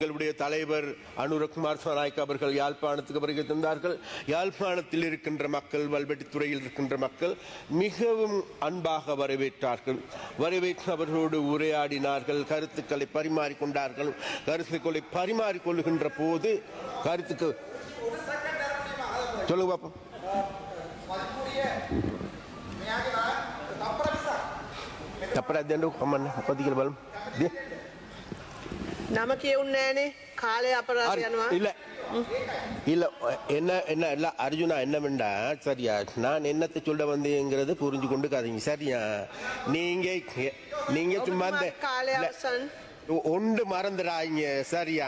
எங்களுடைய தலைவர் அனுரகுமார் சோனாய்க் அவர்கள் யாழ்ப்பாணத்துக்கு வருகை தந்தார்கள் யாழ்ப்பாணத்தில் இருக்கின்ற மக்கள் வல்வெட்டித்துறையில் இருக்கின்ற மக்கள் மிகவும் அன்பாக வரவேற்றார்கள் வரவேற்று அவர்களோடு உரையாடினார்கள் கருத்துக்களை பரிமாறிக்கொண்டார்கள் கருத்துக்களை பரிமாறிக்கொள்கின்ற போது கருத்துக்கு சொல்லுங்க பாப்போம் தப்பராஜ் பதிகள் வரும் නම කියවුන්නේ නෑනේ කාලය අපරාධ அரி- යනවා இல்ல இல்ல என்ன என்ன இல்ல அர்ஜுனா என்னவெண்டா சரியா நான் என்னத்தை சொல்ல வந்தேங்கிறது புரிஞ்சு கொண்டு கதைங்க சரியா நீங்க நீங்க சும்மா இந்த කාලය இல்ல, අවසන් ஒன்று மறந்துடாங்க சரியா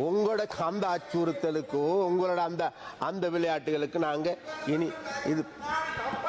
உங்களோட அந்த அச்சுறுத்தலுக்கோ உங்களோட அந்த அந்த விளையாட்டுகளுக்கு நாங்கள் இனி இது